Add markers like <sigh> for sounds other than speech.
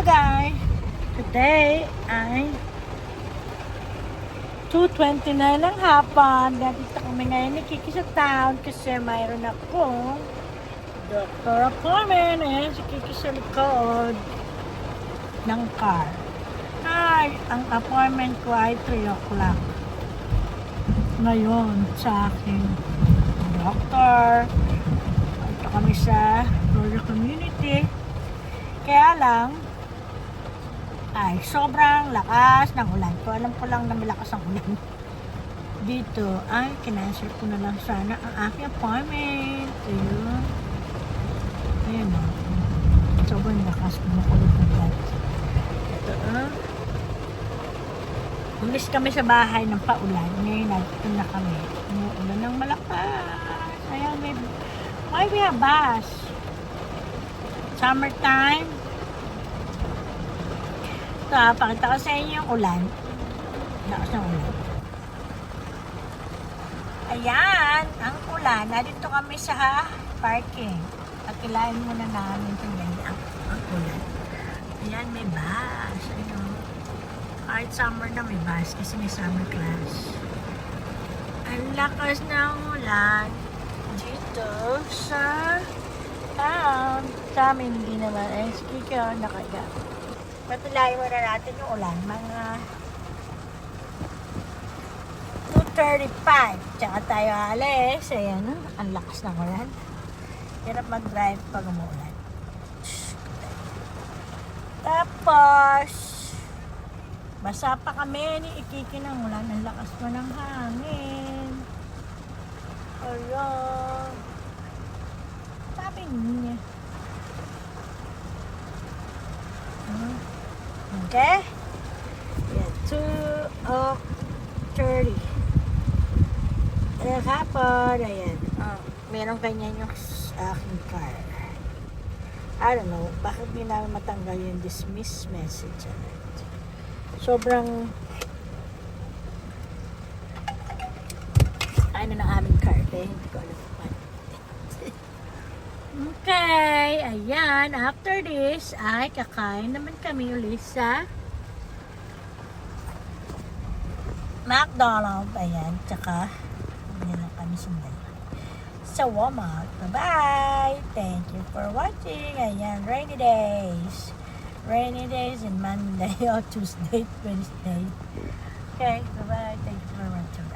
Hello guys! Today ay 2.29 ng hapon. Dito kami ngayon ni Kiki sa town kasi mayroon akong doctor appointment. Ayan si Kiki sa likod ng car. Ay, ang appointment ko ay 3 o'clock. Ngayon sa aking doctor. Ito kami sa Florida Community. Kaya lang, ay sobrang lakas ng ulan. Ko alam ko lang na malakas ang ulan. Dito ay kinansel ko na lang sana ang aking appointment. Ayun. Ayun o. Sobrang lakas kumukulog ng ulan. Ito ah. Umis kami sa bahay ng paulan. Ngayon nandito na kami. Umuulan ng malakas. Ayan, may... Why we have bus? Summertime. Ito, ah, pakita ko sa inyo yung ulan. Lakas ng ulan. Ayan, ang ulan. Nandito kami sa parking. Pakilain muna namin ito ang, ang ulan. Ayan, may bus. Ano? Kahit summer na may bus kasi may summer class. Ang lakas ng ulan dito sa town. Sa amin, hindi naman. Ay, sige ka, nakaga. Patulayin muna natin yung ulan. Mga 2.35. Tsaka tayo alis. Ayan, no? ang lakas ng ulan. Hirap mag-drive pag umuulan. Tapos, basa pa kami ni Ikiki ng ulan. Ang lakas pa ng hangin. Ayan. Sabi niya. Okay? Yan, 2 of 30. Ayan, hapon. Ayan. Oh, meron ganyan yung aking car. I don't know, bakit di namin matanggal yung dismiss message alert. Sobrang ano ng aming car, kaya hindi ko alam Okay, ayan. After this, ay kakain naman kami ulit sa McDonald's. Ayan, tsaka hindi lang kami sundan sa Walmart. Bye-bye! Thank you for watching. Ayan, rainy days. Rainy days and Monday <laughs> or Tuesday, Wednesday. Okay, bye-bye. Thank you.